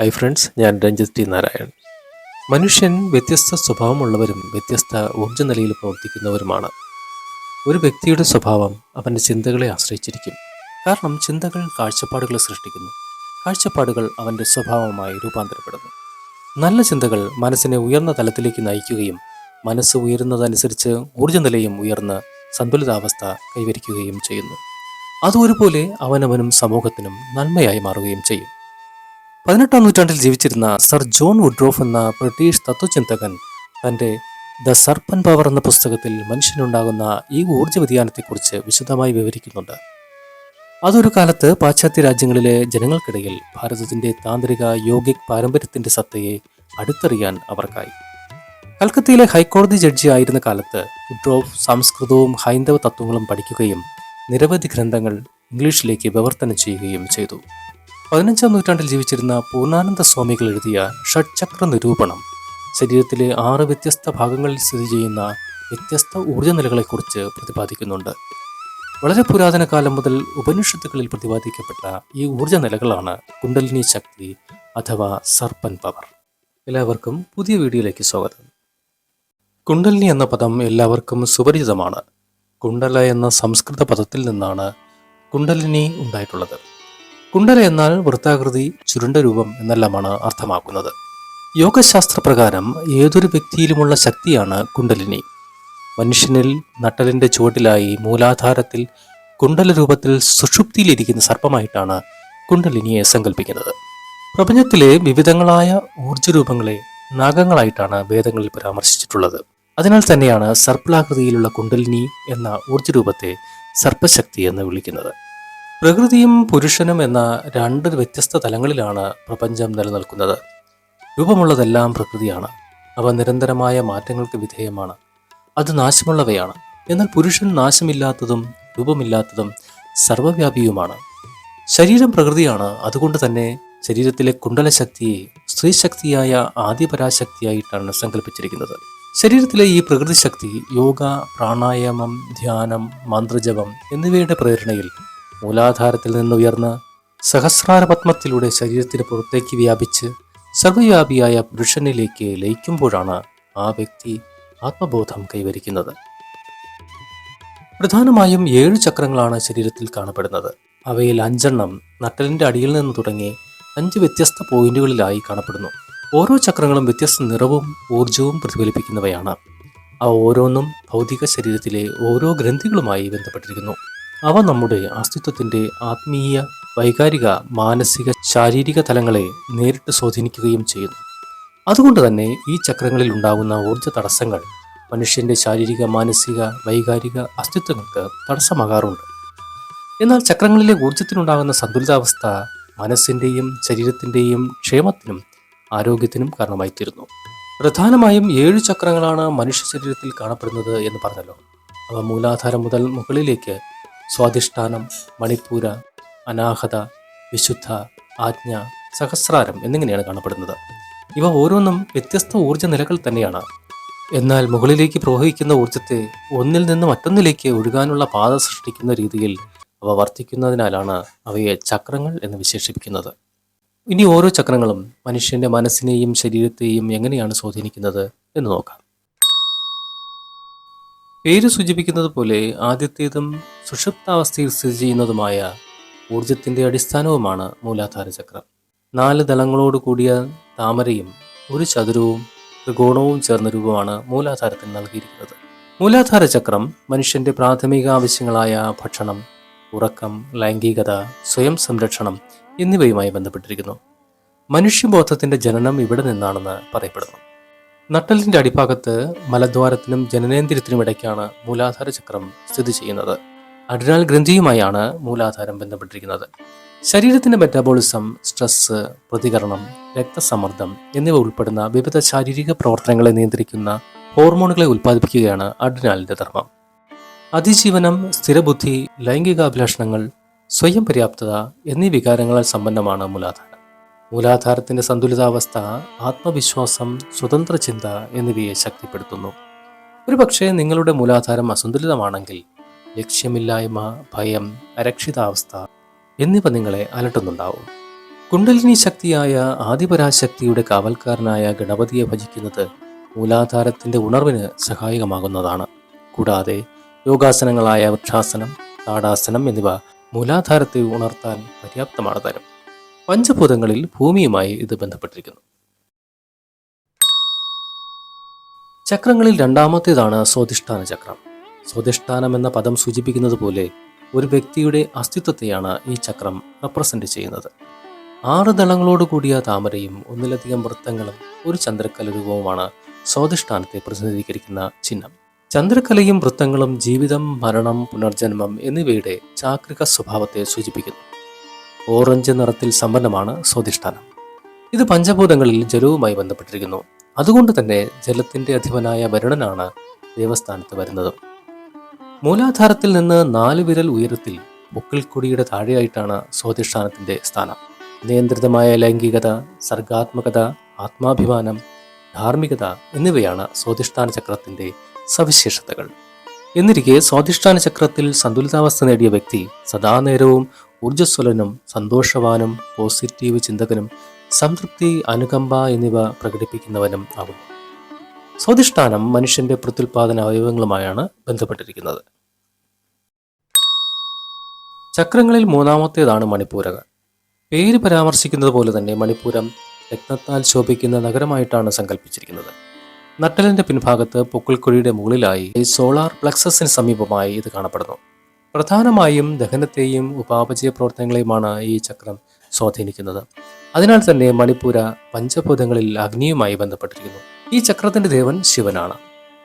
Hi friends ഞാൻ Ranjith T Narayan. മനുഷ്യൻ വ്യത്യസ്ത സ്വഭാവമുള്ളവരും വ്യത്യസ്ത ഊർജ നിലയിൽ പ്രവർത്തിക്കുന്നവരുമാണ്. ഒരു വ്യക്തിയുടെ സ്വഭാവം അവന്റെ ചിന്തകളെ ആശ്രയിച്ചിരിക്കും. കാരണം ചിന്തകൾ കാഴ്ചപ്പാടുകൾ സൃഷ്ടിക്കുന്നു. കാഴ്ചപ്പാടുകൾ അവന്റെ സ്വഭാവമായി രൂപാന്തരപ്പെടുന്നു. നല്ല ചിന്തകൾ മനസ്സിനെ ഉയർന്ന തലത്തിലേക്ക് നയിക്കുകയും മനസ്സ് ഉയരുന്നതനുസരിച്ച് ഊർജ നിലയും ഉയർന്ന് സന്തുലിതാവസ്ഥ കൈവരിക്കുകയും ചെയ്യുന്നു. അതുപോലെ അവനവനും സമൂഹത്തിനും നന്മയായി മാറുകയും ചെയ്യും. പതിനെട്ടാം നൂറ്റാണ്ടിൽ ജീവിച്ചിരുന്ന സർ ജോൺ വുഡ്രോഫ് എന്ന ബ്രിട്ടീഷ് തത്വചിന്തകൻ തന്റെ ദ സർപ്പൻ പവർ എന്ന പുസ്തകത്തിൽ മനുഷ്യനുണ്ടാകുന്ന ഈ ഊർജ വ്യതിയാനത്തെക്കുറിച്ച് വിശദമായി വിവരിക്കുന്നുണ്ട്. അതൊരു കാലത്ത് പാശ്ചാത്യ രാജ്യങ്ങളിലെ ജനങ്ങൾക്കിടയിൽ ഭാരതത്തിന്റെ താന്ത്രിക യോഗിക് പാരമ്പര്യത്തിന്റെ സത്തയെ അടുത്തറിയാൻ അവർക്കായി. കൽക്കത്തയിലെ ഹൈക്കോടതി ജഡ്ജി ആയിരുന്ന കാലത്ത് വുഡ്രോഫ് സംസ്കൃതവും ഹൈന്ദവ തത്വങ്ങളും പഠിക്കുകയും നിരവധി ഗ്രന്ഥങ്ങൾ ഇംഗ്ലീഷിലേക്ക് വിവർത്തനം ചെയ്യുകയും ചെയ്തു. പതിനഞ്ചാം നൂറ്റാണ്ടിൽ ജീവിച്ചിരുന്ന പൂർണാനന്ദ സ്വാമികൾ എഴുതിയ ഷഡ്ചക്ര നിരൂപണം ശരീരത്തിലെ ആറ് വ്യത്യസ്ത ഭാഗങ്ങളിൽ സ്ഥിതി ചെയ്യുന്ന വ്യത്യസ്ത ഊർജ നിലകളെക്കുറിച്ച് പ്രതിപാദിക്കുന്നുണ്ട്. വളരെ പുരാതന കാലം മുതൽ ഉപനിഷത്തുകളിൽ പ്രതിപാദിക്കപ്പെട്ട ഈ ഊർജ നിലകളാണ് കുണ്ടലിനി ശക്തി അഥവാ സർപ്പൻ പവർ. എല്ലാവർക്കും പുതിയ വീഡിയോയിലേക്ക് സ്വാഗതം. കുണ്ടലിനി എന്ന പദം എല്ലാവർക്കും സുപരിചിതമാണ്. കുണ്ടല എന്ന സംസ്കൃത പദത്തിൽ നിന്നാണ് കുണ്ടലിനി ഉണ്ടായിട്ടുള്ളത്. കുണ്ടല എന്നാൽ വൃത്താകൃതി ചുരുണ്ട രൂപം എന്നെല്ലാമാണ് അർത്ഥമാക്കുന്നത്. യോഗശാസ്ത്ര പ്രകാരം ഏതൊരു വ്യക്തിയിലുമുള്ള ശക്തിയാണ് കുണ്ടലിനി. മനുഷ്യനിൽ നട്ടലിന്റെ ചുവട്ടിലായി മൂലാധാരത്തിൽ കുണ്ടല രൂപത്തിൽ സുഷുപ്തിയിലിരിക്കുന്ന സർപ്പമായിട്ടാണ് കുണ്ടലിനിയെ സങ്കല്പിക്കുന്നത് പ്രപഞ്ചത്തിലെ വിവിധങ്ങളായ ഊർജരൂപങ്ങളെ നാഗങ്ങളായിട്ടാണ് വേദങ്ങളിൽ പരാമർശിച്ചിട്ടുള്ളത്. അതിനാൽ തന്നെയാണ് സർപ്പിളാകൃതിയിലുള്ള കുണ്ടലിനി എന്ന ഊർജരൂപത്തെ സർപ്പശക്തി എന്ന് വിളിക്കുന്നത്. പ്രകൃതിയും പുരുഷനും എന്ന രണ്ട് വ്യത്യസ്ത തലങ്ങളിലാണ് പ്രപഞ്ചം നിലനിൽക്കുന്നത്. രൂപമുള്ളതെല്ലാം പ്രകൃതിയാണ്. അവ നിരന്തരമായ മാറ്റങ്ങൾക്ക് വിധേയമാണ്. അത് നാശമുള്ളവയാണ്. എന്നാൽ പുരുഷൻ നാശമില്ലാത്തതും രൂപമില്ലാത്തതും സർവവ്യാപിയുമാണ്. ശരീരം പ്രകൃതിയാണ്. അതുകൊണ്ട് തന്നെ ശരീരത്തിലെ കുണ്ടലശക്തിയെ സ്ത്രീശക്തിയായ ആദ്യപരാശക്തിയായിട്ടാണ് സങ്കല്പിച്ചിരിക്കുന്നത്. ശരീരത്തിലെ ഈ പ്രകൃതി ശക്തി യോഗ പ്രാണായാമം ധ്യാനം മന്ത്രജപം എന്നിവയുടെ പ്രേരണയിൽ മൂലാധാരത്തിൽ നിന്നുയർന്ന് സഹസ്രാര പത്മത്തിലൂടെ ശരീരത്തിന് പുറത്തേക്ക് വ്യാപിച്ച് സർവവ്യാപിയായ പുരുഷനിലേക്ക് ലയിക്കുമ്പോഴാണ് ആ വ്യക്തി ആത്മബോധം കൈവരിക്കുന്നത്. പ്രധാനമായും ഏഴ് ചക്രങ്ങളാണ് ശരീരത്തിൽ കാണപ്പെടുന്നത്. അവയിൽ അഞ്ചെണ്ണം നട്ടലിന്റെ അടിയിൽ നിന്ന് തുടങ്ങി അഞ്ച് വ്യത്യസ്ത പോയിന്റുകളിലായി കാണപ്പെടുന്നു. ഓരോ ചക്രങ്ങളും വ്യത്യസ്ത നിറവും ഊർജവും പ്രതിഫലിപ്പിക്കുന്നവയാണ്. അവ ഓരോന്നും ഭൗതിക ശരീരത്തിലെ ഓരോ ഗ്രന്ഥികളുമായി ബന്ധപ്പെട്ടിരിക്കുന്നു. അവ നമ്മുടെ അസ്തിത്വത്തിന്റെ ആത്മീയ വൈകാരിക മാനസിക ശാരീരിക തലങ്ങളെ നേരിട്ട് സ്വാധീനിക്കുകയും ചെയ്യുന്നു. അതുകൊണ്ട് തന്നെ ഈ ചക്രങ്ങളിൽ ഉണ്ടാകുന്ന ഊർജ തടസ്സങ്ങൾ മനുഷ്യന്റെ ശാരീരിക മാനസിക വൈകാരിക അസ്തിത്വങ്ങൾക്ക് തടസ്സമാകാറുണ്ട്. എന്നാൽ ചക്രങ്ങളിലെ ഊർജത്തിനുണ്ടാകുന്ന സന്തുലിതാവസ്ഥ മനസ്സിന്റെയും ശരീരത്തിന്റെയും ക്ഷേമത്തിനും ആരോഗ്യത്തിനും കാരണമായിത്തീരുന്നു. പ്രധാനമായും ഏഴ് ചക്രങ്ങളാണ് മനുഷ്യ ശരീരത്തിൽ കാണപ്പെടുന്നത് എന്ന് പറഞ്ഞല്ലോ. അവ മൂലാധാരം മുതൽ മുകളിലേക്ക് സ്വാധിഷ്ഠാനം മണിപ്പൂര അനാഹത വിശുദ്ധ ആജ്ഞ സഹസ്രാരം എന്നിങ്ങനെയാണ് കാണപ്പെടുന്നത്. ഇവ ഓരോന്നും വ്യത്യസ്ത ഊർജ നിലകൾ തന്നെയാണ്. എന്നാൽ മുകളിലേക്ക് പ്രവഹിക്കുന്ന ഊർജത്തെ ഒന്നിൽ നിന്ന് മറ്റൊന്നിലേക്ക് ഒഴുകാനുള്ള പാത സൃഷ്ടിക്കുന്ന രീതിയിൽ അവ വർദ്ധിക്കുന്നതിനാലാണ് അവയെ ചക്രങ്ങൾ എന്ന് വിശേഷിപ്പിക്കുന്നത്. ഇനി ഓരോ ചക്രങ്ങളും മനുഷ്യന്റെ മനസ്സിനെയും ശരീരത്തെയും എങ്ങനെയാണ് സ്വാധീനിക്കുന്നത് എന്ന് നോക്കാം. പേര് സൂചിപ്പിക്കുന്നത് പോലെ ആദ്യത്തേതും സുഷുപ്താവസ്ഥയിൽ സ്ഥിതി ചെയ്യുന്നതുമായ ഊർജത്തിന്റെ അടിസ്ഥാനവുമാണ് മൂലാധാര ചക്രം നാല് ദളങ്ങളോട് കൂടിയ താമരയും ഒരു ചതുരവും ത്രികോണവും ചേർന്ന രൂപമാണ് മൂലാധാരത്തിന് നൽകിയിരിക്കുന്നത്. മൂലാധാര ചക്രം മനുഷ്യന്റെ പ്രാഥമിക ആവശ്യങ്ങളായ ഭക്ഷണം ഉറക്കം ലൈംഗികത സ്വയം സംരക്ഷണം എന്നിവയുമായി ബന്ധപ്പെട്ടിരിക്കുന്നു. മനുഷ്യബോധത്തിന്റെ ജനനം ഇവിടെ നിന്നാണെന്ന് പറയപ്പെടുന്നു. നട്ടലിന്റെ അടിഭാഗത്ത് മലദ്വാരത്തിനും ജനനേന്ദ്രിയത്തിനും ഇടയ്ക്കാണ് മൂലാധാര ചക്രം സ്ഥിതി ചെയ്യുന്നത്. അഡ്രിനാൽ ഗ്രന്ഥിയുമായാണ് മൂലാധാരം ബന്ധപ്പെട്ടിരിക്കുന്നത്. ശരീരത്തിന്റെ മെറ്റാബോളിസം സ്ട്രെസ് പ്രതികരണം രക്തസമ്മർദ്ദം എന്നിവ ഉൾപ്പെടുന്ന വിവിധ ശാരീരിക പ്രവർത്തനങ്ങളെ നിയന്ത്രിക്കുന്ന ഹോർമോണുകളെ ഉൽപ്പാദിപ്പിക്കുകയാണ് അഡ്രിനാലിന്റെ ധർമ്മം. അതിജീവനം സ്ഥിരബുദ്ധി ലൈംഗികാഭിലാഷണങ്ങൾ സ്വയം പര്യാപ്തത എന്നീ വികാരങ്ങളാൽ സമ്പന്നമാണ് മൂലാധാരം. മൂലാധാരത്തിന്റെ സന്തുലിതാവസ്ഥ ആത്മവിശ്വാസം സ്വതന്ത്ര ചിന്ത എന്നിവയെ ശക്തിപ്പെടുത്തുന്നു. ഒരുപക്ഷെ നിങ്ങളുടെ മൂലാധാരം അസന്തുലിതമാണെങ്കിൽ ലക്ഷ്യമില്ലായ്മ ഭയം അരക്ഷിതാവസ്ഥ എന്നിവ നിങ്ങളെ അലട്ടുന്നുണ്ടാവും. കുണ്ടലിനി ശക്തിയായ ആദിപരാശക്തിയുടെ കാവൽക്കാരനായ ഗണപതിയെ ഭജിക്കുന്നത് മൂലാധാരത്തിന്റെ ഉണർവിന് സഹായകമാകുന്നതാണ്. കൂടാതെ യോഗാസനങ്ങളായ വൃക്ഷാസനം താടാസനം എന്നിവ മൂലാധാരത്തെ ഉണർത്താൻ പര്യാപ്തമാണ് തരം. പഞ്ചഭൂതങ്ങളിൽ ഭൂമിയുമായി ഇത് ബന്ധപ്പെട്ടിരിക്കുന്നു. ചക്രങ്ങളിൽ രണ്ടാമത്തേതാണ് സ്വാധിഷ്ഠാന ചക്രം. സ്വാധിഷ്ഠാനം എന്ന പദം സൂചിപ്പിക്കുന്നത് പോലെ ഒരു വ്യക്തിയുടെ അസ്തിത്വത്തെയാണ് ഈ ചക്രം റെപ്രസെന്റ് ചെയ്യുന്നത്. ആറ് ദളങ്ങളോട് കൂടിയ താമരയും ഒന്നിലധികം വൃത്തങ്ങളും ഒരു ചന്ദ്രക്കല രൂപവുമാണ് സ്വാധിഷ്ഠാനത്തെ പ്രതിനിധീകരിക്കുന്ന ചിഹ്നം. ചന്ദ്രക്കലയും വൃത്തങ്ങളും ജീവിതം മരണം പുനർജന്മം എന്നിവയുടെ ചാക്രിക സ്വഭാവത്തെ സൂചിപ്പിക്കുന്നു. ഓറഞ്ച് നിറത്തിൽ സമ്പന്നമാണ് സ്വാധിഷ്ഠാനം. ഇത് പഞ്ചഭൂതങ്ങളിൽ ജലവുമായി ബന്ധപ്പെട്ടിരിക്കുന്നു. അതുകൊണ്ട് തന്നെ ജലത്തിന്റെ അധിപനായ വരുണനാണ് ദേവസ്ഥാനത്ത് വരുന്നത്. മൂലാധാരത്തിൽ നിന്ന് നാല് വിരൽ ഉയരത്തിൽ പൊക്കിൾക്കൊടിയുടെ താഴെയായിട്ടാണ് സ്വാധിഷ്ഠാനത്തിന്റെ സ്ഥാനം. നിയന്ത്രിതമായ ലൈംഗികത സർഗാത്മകത ആത്മാഭിമാനം ധാർമ്മികത എന്നിവയാണ് സ്വാധിഷ്ഠാന ചക്രത്തിന്റെ സവിശേഷതകൾ. എന്നിരിക്കെ സ്വാധിഷ്ഠാന ചക്രത്തിൽ സന്തുലിതാവസ്ഥ നേടിയ വ്യക്തി സദാനേരവും ഊർജസ്വലനും സന്തോഷവാനും പോസിറ്റീവ് ചിന്തകനും സംതൃപ്തി അനുകമ്പ എന്നിവ പ്രകടിപ്പിക്കുന്നവനും ആകുന്നു. സ്വാധിഷ്ഠാനം മനുഷ്യന്റെ പ്രത്യുൽപാദന അവയവങ്ങളുമായാണ് ബന്ധപ്പെട്ടിരിക്കുന്നത്. ചക്രങ്ങളിൽ മൂന്നാമത്തേതാണ് മണിപ്പൂരകൾ പേര് പരാമർശിക്കുന്നത് പോലെ തന്നെ മണിപ്പൂരം രക്തത്താൽ ശോഭിക്കുന്ന നഗരമായിട്ടാണ് സങ്കല്പിച്ചിരിക്കുന്നത് നട്ടലിന്റെ പിൻഭാഗത്ത് പൊക്കിൾക്കുഴിയുടെ മുകളിലായി സോളാർ പ്ലക്സസിന് സമീപമായി ഇത് കാണപ്പെടുന്നു. പ്രധാനമായും ദഹനത്തെയും ഉപാപചയ പ്രവർത്തനങ്ങളെയുമാണ് ഈ ചക്രം സ്വാധീനിക്കുന്നത്. അതിനാൽ തന്നെ മണിപ്പൂര പഞ്ചഭൂതങ്ങളിൽ അഗ്നിയുമായി ബന്ധപ്പെട്ടിരിക്കുന്നു. ഈ ചക്രത്തിന്റെ ദേവൻ ശിവനാണ്.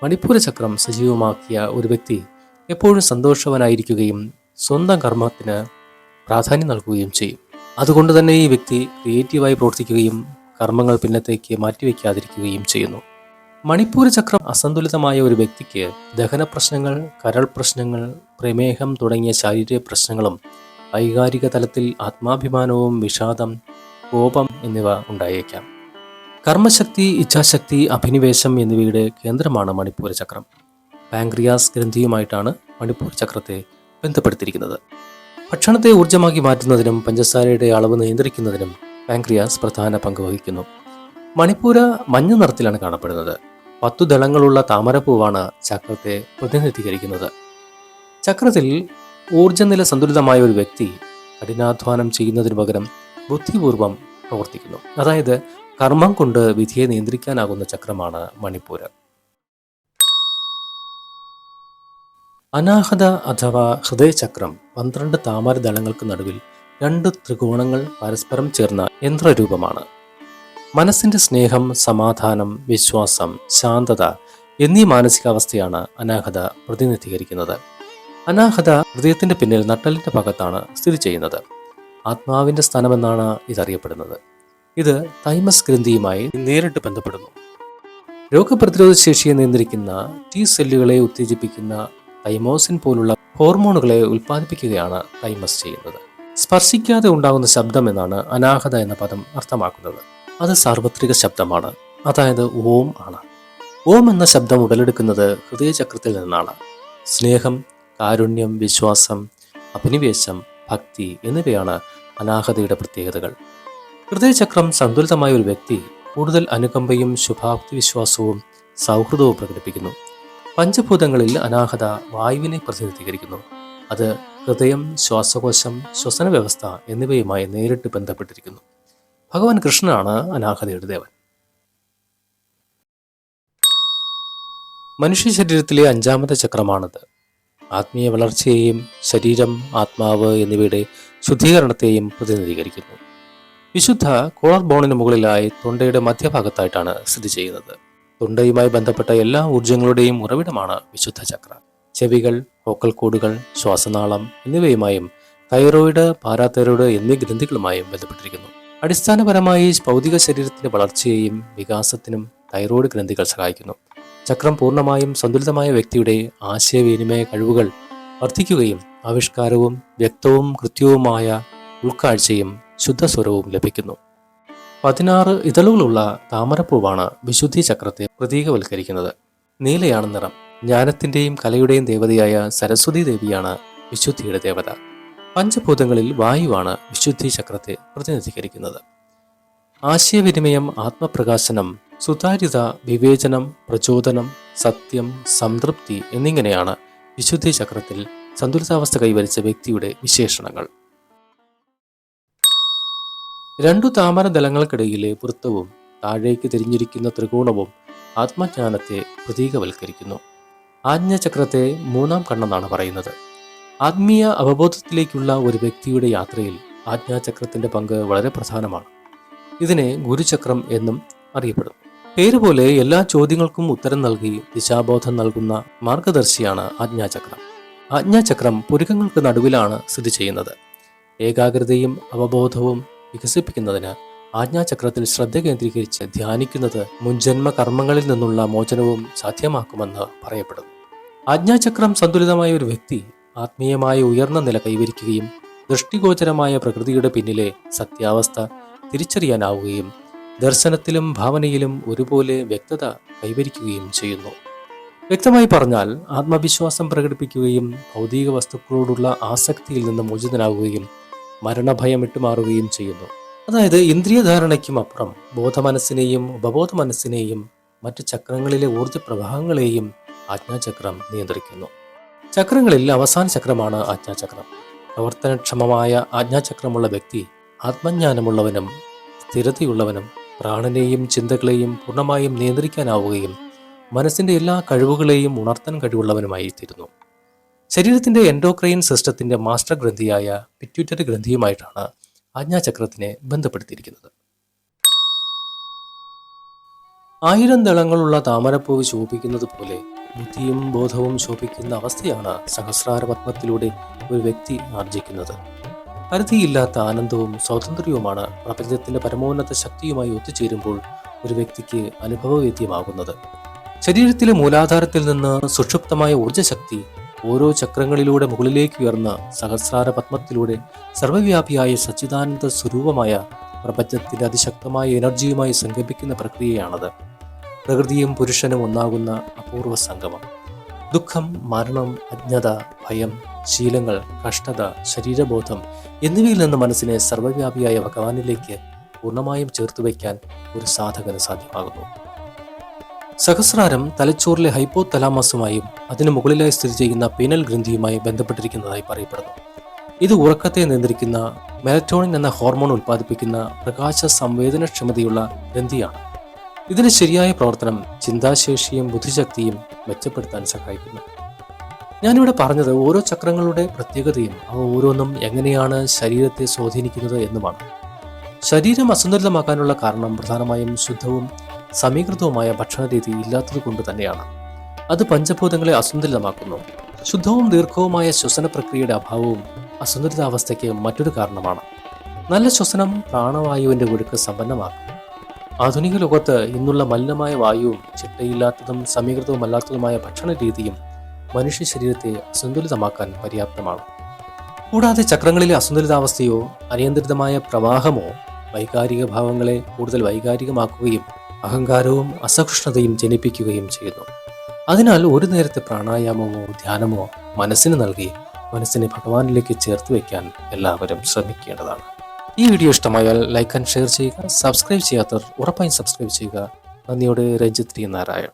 മണിപ്പൂര ചക്രം സജീവമാക്കിയ ഒരു വ്യക്തി എപ്പോഴും സന്തോഷവനായിരിക്കുകയും സ്വന്തം കർമ്മത്തിന് പ്രാധാന്യം നൽകുകയും ചെയ്യും. അതുകൊണ്ട് തന്നെ ഈ വ്യക്തി ക്രിയേറ്റീവായി പ്രവർത്തിക്കുകയും കർമ്മങ്ങൾ പിന്നത്തേക്ക് മാറ്റിവെക്കാതിരിക്കുകയും ചെയ്യുന്നു. മണിപ്പൂര ചക്രം അസന്തുലിതമായ ഒരു വ്യക്തിക്ക് ദഹന പ്രശ്നങ്ങൾ കരൾ പ്രശ്നങ്ങൾ പ്രമേഹം തുടങ്ങിയ ശാരീരിക പ്രശ്നങ്ങളും വൈകാരിക തലത്തിൽ ആത്മാഭിമാനവും വിഷാദം കോപം എന്നിവ ഉണ്ടായേക്കാം. കർമ്മശക്തി ഇച്ഛാശക്തി അഭിനിവേശം എന്നിവയുടെ കേന്ദ്രമാണ് മണിപ്പൂർ ചക്രം. പാങ്ക്രിയാസ് ഗ്രന്ഥിയുമായിട്ടാണ് മണിപ്പൂർ ചക്രത്തെ ബന്ധപ്പെടുത്തിയിരിക്കുന്നത്. ഭക്ഷണത്തെ ഊർജമാക്കി മാറ്റുന്നതിനും പഞ്ചസാരയുടെ അളവ് നിയന്ത്രിക്കുന്നതിനും പാങ്ക്രിയാസ് പ്രധാന പങ്ക് വഹിക്കുന്നു. മണിപ്പൂര മഞ്ഞ നിറത്തിലാണ് കാണപ്പെടുന്നത്. പത്തു ദളങ്ങളുള്ള താമരപ്പൂവാണ് ചക്രത്തെ പ്രതിനിധീകരിക്കുന്നത്. ചക്രത്തിൽ ഊർജനില സന്തുലിതമായ ഒരു വ്യക്തി കഠിനാധ്വാനം ചെയ്യുന്നതിനു പകരം ബുദ്ധിപൂർവം പ്രവർത്തിക്കുന്നു. അതായത് കർമ്മം കൊണ്ട് വിധിയെ നിയന്ത്രിക്കാനാകുന്ന ചക്രമാണ് മണിപ്പൂര് അനാഹത അഥവാ ഹൃദയചക്രം പന്ത്രണ്ട് താമര ദളങ്ങൾക്ക് നടുവിൽ രണ്ട് ത്രികോണങ്ങൾ പരസ്പരം ചേർന്ന യന്ത്രരൂപമാണ്. മനസ്സിന്റെ സ്നേഹം സമാധാനം വിശ്വാസം ശാന്തത എന്നീ മാനസികാവസ്ഥയാണ് അനാഹത പ്രതിനിധീകരിക്കുന്നത്. അനാഹത ഹൃദയത്തിന്റെ പിന്നിൽ നട്ടലിന്റെ ഭാഗത്താണ് സ്ഥിതി ചെയ്യുന്നത്. ആത്മാവിന്റെ സ്ഥാനമെന്നാണ് ഇതറിയപ്പെടുന്നത്. ഇത് തൈമസ് ഗ്രന്ഥിയുമായി നേരിട്ട് ബന്ധപ്പെടുന്നു. രോഗപ്രതിരോധ ശേഷിയെ നിയന്ത്രിക്കുന്ന ടി സെല്ലുകളെ ഉത്തേജിപ്പിക്കുന്ന തൈമോസിൻ പോലുള്ള ഹോർമോണുകളെ ഉൽപ്പാദിപ്പിക്കുകയാണ് തൈമസ് ചെയ്യുന്നത്. സ്പർശിക്കാതെ ഉണ്ടാകുന്ന ശബ്ദം എന്നാണ് അനാഹത എന്ന പദം അർത്ഥമാക്കുന്നത്. അത് സാർവത്രിക ശബ്ദമാണ്. അതായത് ഓം ആണ്. ഓം എന്ന ശബ്ദം ഉടലെടുക്കുന്നത് ഹൃദയചക്രത്തിൽ നിന്നാണ്. സ്നേഹം കാരുണ്യം വിശ്വാസം അഭിനിവേശം ഭക്തി എന്നിവയാണ് അനാഹതയുടെ പ്രത്യേകതകൾ. ഹൃദയചക്രം സന്തുലിതമായ ഒരു വ്യക്തി കൂടുതൽ അനുകമ്പയും ശുഭാപ്തി വിശ്വാസവും സൗഹൃദവും പ്രകടിപ്പിക്കുന്നു. പഞ്ചഭൂതങ്ങളിൽ അനാഹത വായുവിനെ പ്രതിനിധീകരിക്കുന്നു. അത് ഹൃദയം ശ്വാസകോശം ശ്വസന വ്യവസ്ഥ എന്നിവയുമായി നേരിട്ട് ബന്ധപ്പെട്ടിരിക്കുന്നു. ഭഗവാൻ കൃഷ്ണനാണ് അനാഹതയുടെ ദേവൻ. മനുഷ്യ ശരീരത്തിലെ അഞ്ചാമത്തെ ചക്രമാണിത്. ആത്മീയ വളർച്ചയെയും ശരീരം ആത്മാവ് എന്നിവയുടെ ശുദ്ധീകരണത്തെയും പ്രതിനിധീകരിക്കുന്നു. വിശുദ്ധ കോളർ ബോണിന് മുകളിലായി തൊണ്ടയുടെ മധ്യഭാഗത്തായിട്ടാണ് സ്ഥിതി ചെയ്യുന്നത്. തൊണ്ടയുമായി ബന്ധപ്പെട്ട എല്ലാ ഊർജങ്ങളുടെയും ഉറവിടമാണ് വിശുദ്ധ ചക്ര. ചെവികൾ ഹോക്കൽ കൂടുകൾ ശ്വാസനാളം എന്നിവയുമായും തൈറോയിഡ് പാരാതൈറോയിഡ് എന്നീ ഗ്രന്ഥികളുമായും ബന്ധപ്പെട്ടിരിക്കുന്നു. അടിസ്ഥാനപരമായി ഭൗതിക ശരീരത്തിന്റെ വളർച്ചയെയും വികാസത്തിനും തൈറോയ്ഡ് ഗ്രന്ഥികൾ സഹായിക്കുന്നു. ചക്രം പൂർണമായും സന്തുലിതമായ വ്യക്തിയുടെ ആശയവിനിമയ കഴിവുകൾ വർദ്ധിക്കുകയും ആവിഷ്കാരവും വ്യക്തവും കൃത്യവുമായ ഉൾക്കാഴ്ചയും ശുദ്ധസ്വരവും ലഭിക്കുന്നു. പതിനാറ് ഇതളുകളുള്ള താമരപ്പൂവാണ് വിശുദ്ധി ചക്രത്തെ പ്രതീകവൽക്കരിക്കുന്നത്. നീലയാണ് നിറം. ജ്ഞാനത്തിന്റെയും കലയുടെയും ദേവതയായ സരസ്വതി ദേവിയാണ് വിശുദ്ധിയുടെ ദേവത. പഞ്ചഭൂതങ്ങളിൽ വായുവാണ് വിശുദ്ധി ചക്രത്തെ പ്രതിനിധീകരിക്കുന്നത്. ആശയവിനിമയം ആത്മപ്രകാശനം സുതാര്യത വിവേചനം പ്രചോദനം സത്യം സംതൃപ്തി എന്നിങ്ങനെയാണ് വിശുദ്ധി ചക്രത്തിൽ സന്തുലിതാവസ്ഥ കൈവരിച്ച വ്യക്തിയുടെ വിശേഷണങ്ങൾ. രണ്ടു താമര ദലങ്ങൾക്കിടയിലെ വൃത്തവും താഴേക്ക് തിരിഞ്ഞിരിക്കുന്ന ത്രികോണവും ആത്മജ്ഞാനത്തെ പ്രതീകവൽക്കരിക്കുന്നു. ആജ്ഞചക്രത്തെ മൂന്നാം കണ്ണെന്നാണ് പറയുന്നത്. ആത്മീയ അവബോധത്തിലേക്കുള്ള ഒരു വ്യക്തിയുടെ യാത്രയിൽ ആജ്ഞാചക്രത്തിന്റെ പങ്ക് വളരെ പ്രധാനമാണ്. ഇതിനെ ഗുരുചക്രം എന്നും അറിയപ്പെടുന്നു. പേരുപോലെ എല്ലാ ചോദ്യങ്ങൾക്കും ഉത്തരം നൽകി ദിശാബോധം നൽകുന്ന മാർഗദർശിയാണ് ആജ്ഞാചക്രം. ആജ്ഞാചക്രം പുരുക്കങ്ങൾക്ക് നടുവിലാണ് സ്ഥിതി ചെയ്യുന്നത്. ഏകാഗ്രതയും അവബോധവും വികസിപ്പിക്കുന്നതിന് ആജ്ഞാചക്രത്തിൽ ശ്രദ്ധ കേന്ദ്രീകരിച്ച് ധ്യാനിക്കുന്നത് മുൻജന്മ കർമ്മങ്ങളിൽ നിന്നുള്ള മോചനവും സാധ്യമാക്കുമെന്ന് പറയപ്പെടുന്നു. ആജ്ഞാചക്രം സന്തുലിതമായ ഒരു വ്യക്തി ആത്മീയമായ ഉയർന്ന നില കൈവരിക്കുകയും ദൃഷ്ടിഗോചരമായ പ്രകൃതിയുടെ പിന്നിലെ സത്യാവസ്ഥ തിരിച്ചറിയാനാവുകയും ദർശനത്തിലും ഭാവനയിലും ഒരുപോലെ വ്യക്തത കൈവരിക്കുകയും ചെയ്യുന്നു. വ്യക്തമായി പറഞ്ഞാൽ ആത്മവിശ്വാസം പ്രകടിപ്പിക്കുകയും ഭൗതിക വസ്തുക്കളോടുള്ള ആസക്തിയിൽ നിന്ന് മോചിതനാവുകയും മരണഭയം ഇട്ടുമാറുകയും ചെയ്യുന്നു. അതായത് ഇന്ദ്രിയധാരണയ്ക്കും അപ്പുറം ബോധമനസ്സിനെയും ഉപബോധ മനസ്സിനെയും മറ്റ് ചക്രങ്ങളിലെ ഊർജ പ്രവാഹങ്ങളെയും ആജ്ഞാചക്രം നിയന്ത്രിക്കുന്നു. ചക്രങ്ങളിൽ അവസാന ചക്രമാണ് ആജ്ഞാചക്രം. പ്രവർത്തനക്ഷമമായ ആജ്ഞാചക്രമുള്ള വ്യക്തി ആത്മജ്ഞാനമുള്ളവനും സ്ഥിരതയുള്ളവനും പ്രാണനെയും ചിന്തകളെയും പൂർണമായും നിയന്ത്രിക്കാനാവുകയും മനസ്സിന്റെ എല്ലാ കഴിവുകളെയും ഉണർത്താൻ കഴിവുള്ളവനുമായി തീരുന്നു ശരീരത്തിന്റെ എൻഡോക്രൈൻ സിസ്റ്റത്തിന്റെ മാസ്റ്റർ ഗ്രന്ഥിയായ പിറ്റ്യൂറ്ററി ഗ്രന്ഥിയുമായിട്ടാണ് ആജ്ഞാചക്രത്തിനെ ബന്ധപ്പെടുത്തിയിരിക്കുന്നത്. ആയിരം ദളങ്ങളുള്ള താമരപ്പൂവ് ശോഭിക്കുന്നത് പോലെ ബുദ്ധിയും ബോധവും ശോഭിക്കുന്ന അവസ്ഥയാണ് സഹസ്രാര പത്മത്തിലൂടെ ഒരു വ്യക്തി ആർജിക്കുന്നത്. പരിധിയില്ലാത്ത ആനന്ദവും സ്വാതന്ത്ര്യവുമാണ് പ്രപഞ്ചത്തിന്റെ പരമോന്നത ശക്തിയുമായി ഒത്തുചേരുമ്പോൾ ഒരു വ്യക്തിക്ക് അനുഭവവേദ്യമാകുന്നത്. ശരീരത്തിലെ മൂലാധാരത്തിൽ നിന്ന് സുഷുപ്തമായ ഊർജശക്തി ഓരോ ചക്രങ്ങളിലൂടെ മുകളിലേക്ക് ഉയർന്ന സഹസ്രാര പത്മത്തിലൂടെ സർവവ്യാപിയായ സച്ചിദാനന്ദ സ്വരൂപമായ പ്രപഞ്ചത്തിന്റെ അതിശക്തമായ എനർജിയുമായി സംഗമിക്കുന്ന പ്രക്രിയയാണത്. പ്രകൃതിയും പുരുഷനും ഒന്നാകുന്ന അപൂർവ സംഗമം. ദുഃഖം മരണം അജ്ഞത ഭയം ശീലങ്ങൾ കഷ്ടത ശരീരബോധം എന്നിവയിൽ നിന്ന് മനസ്സിനെ സർവവ്യാപിയായ ഭഗവാനിലേക്ക് പൂർണമായും ചേർത്ത് വയ്ക്കാൻ ഒരു സാധകന് സാധ്യമാകുന്നു. സഹസ്രാരം തലച്ചോറിലെ ഹൈപ്പോ തലാമസുമായും അതിനു മുകളിലായി സ്ഥിതി ചെയ്യുന്ന പീനൽ ഗ്രന്ഥിയുമായി ബന്ധപ്പെട്ടിരിക്കുന്നതായി പറയപ്പെടുന്നു. ഇത് ഉറക്കത്തെ നിയന്ത്രിക്കുന്ന മെലറ്റോണിൻ എന്ന ഹോർമോൺ ഉൽപ്പാദിപ്പിക്കുന്ന പ്രകാശ സംവേദനക്ഷമതയുള്ള ഗ്രന്ഥിയാണ്. ഇതിന്റെ ശരിയായ പ്രവർത്തനം ചിന്താശേഷിയും ബുദ്ധിശക്തിയും മെച്ചപ്പെടുത്താൻ സഹായിക്കുന്നു. ഞാനിവിടെ പറഞ്ഞത് ഓരോ ചക്രങ്ങളുടെ പ്രത്യേകതയും അവ ഓരോന്നും എങ്ങനെയാണ് ശരീരത്തെ സ്വാധീനിക്കുന്നത് എന്നുമാണ്. ശരീരം അസന്തുലിതമാക്കാനുള്ള കാരണം പ്രധാനമായും ശുദ്ധവും സമീകൃതവുമായ ഭക്ഷണരീതി ഇല്ലാത്തത് കൊണ്ട് തന്നെയാണ്. അത് പഞ്ചഭൂതങ്ങളെ അസന്തുലിതമാക്കുന്നു. ശുദ്ധവും ദീർഘവുമായ ശ്വസന പ്രക്രിയയുടെ അഭാവവും അസന്തുലിതാവസ്ഥയ്ക്ക് മറ്റൊരു കാരണമാണ്. നല്ല ശ്വസനം പ്രാണവായുവിന്റെ ഒഴുക്ക് സമ്പന്നമാക്കും. ആധുനിക ലോകത്ത് ഇന്നുള്ള മലിനമായ വായുവും ചിട്ടയില്ലാത്തതും സമീകൃതവുമല്ലാത്തതുമായ ഭക്ഷണ രീതിയും മനുഷ്യ ശരീരത്തെ അസന്തുലിതമാക്കാൻ പര്യാപ്തമാണ്. കൂടാതെ ചക്രങ്ങളിലെ അസന്തുലിതാവസ്ഥയോ അനിയന്ത്രിതമായ പ്രവാഹമോ വൈകാരിക ഭാവങ്ങളെ കൂടുതൽ വൈകാരികമാക്കുകയും അഹങ്കാരവും അസഹിഷ്ണുതയും ജനിപ്പിക്കുകയും ചെയ്യുന്നു. അതിനാൽ ഒരു നേരത്തെ പ്രാണായാമമോ ധ്യാനമോ മനസ്സിന് നൽകി മനസ്സിനെ ഭഗവാനിലേക്ക് ചേർത്ത് വയ്ക്കാൻ എല്ലാവരും ശ്രമിക്കേണ്ടതാണ്. ഈ വീഡിയോ ഇഷ്ടമായാൽ ലൈക്ക് ആൻഡ് ഷെയർ ചെയ്യുക സബ്സ്ക്രൈബ് ചെയ്യാത്തവർ ഉറപ്പായും സബ്സ്ക്രൈബ് ചെയ്യുക. നന്ദിയോടെ രഞ്ജിത് നാരായൺ.